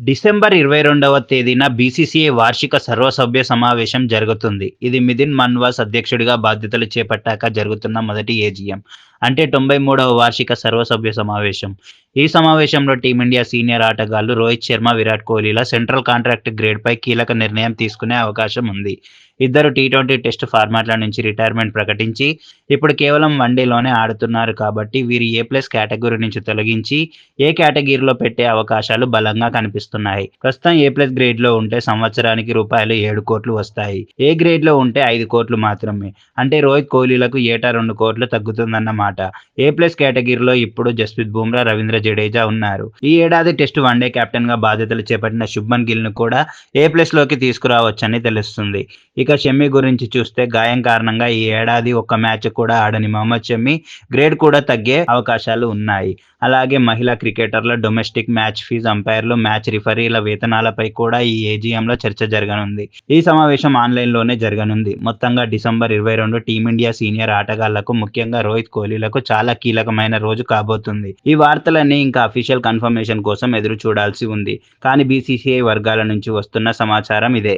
December ఇరవై రెండవ తేదీన బీసీసీఐ వార్షిక సర్వసభ్య సమావేశం జరుగుతుంది. ఇది మిథిన్ మన్వాస్ అధ్యక్షుడిగా బాధ్యతలు చేపట్టాక జరుగుతున్న మొదటి ఏజీఎం అంటే తొంభై మూడవ వార్షిక సర్వసభ్య సమావేశం. ఈ సమావేశంలో టీమిండియా సీనియర్ ఆటగాళ్ళు రోహిత్ శర్మ విరాట్ కోహ్లీల సెంట్రల్ కాంట్రాక్ట్ గ్రేడ్పై కీలక నిర్ణయం తీసుకునే అవకాశం ఉంది. ఇద్దరు టీ ట్వంటీ టెస్ట్ ఫార్మాట్ల నుంచి రిటైర్మెంట్ ప్రకటించి ఇప్పుడు కేవలం వన్డేలోనే ఆడుతున్నారు కాబట్టి వీరి ఏ ప్లస్ కేటగిరీ నుంచి తొలగించి ఏ కేటగిరీలో పెట్టే అవకాశాలు బలంగా కనిపిస్తున్నాయి. ప్రస్తుతం ఏ ప్లస్ గ్రేడ్లో ఉంటే సంవత్సరానికి రూపాయలు ఏడు కోట్లు వస్తాయి. ఏ గ్రేడ్లో ఉంటే ఐదు కోట్లు మాత్రమే. అంటే రోహిత్ కోహ్లీలకు ఏటా రెండు కోట్లు తగ్గుతుందన్నమాట ఏ ప్లస్ కేటగిరీలో ఇప్పుడు జస్ప్రీత్ బుమ్రా రవీంద్ర జడేజా ఉన్నారు. ఈ ఏడాది టెస్ట్ వన్డే కెప్టెన్గా బాధ్యతలు చేపట్టిన శుభ్మన్ గిల్ను కూడా ఏ ప్లస్లోకి తీసుకురావచ్చని తెలుస్తుంది. ఇక షమ్మి గురించి చూస్తే గాయం కారణంగా ఈ ఏడాది ఒక్క మ్యాచ్ కూడా ఆడని మహమ్మద్ షమ్మి గ్రేడ్ కూడా తగ్గే అవకాశాలు ఉన్నాయి. అలాగే మహిళా క్రికెటర్ల డొమెస్టిక్ మ్యాచ్ ఫీజు అంపైర్లు మ్యాచ్ రిఫరీల వేతనాలపై కూడా ఈ ఏజీఎంలో చర్చ జరగనుంది. ఈ సమావేశం ఆన్లైన్లోనే జరగనుంది. మొత్తంగా డిసెంబర్ ఇరవై రెండు టీమిండియా సీనియర్ ఆటగాళ్ళకు ముఖ్యంగా రోహిత్ కోహ్లీలకు చాలా కీలకమైన రోజు కాబోతుంది. ఈ వార్తలన్నీ ఇంకా అఫీషియల్ కన్ఫర్మేషన్ కోసం ఎదురు చూడాల్సి ఉంది. కానీ బీసీసీఐ వర్గాల నుంచి వస్తున్న సమాచారం ఇదే.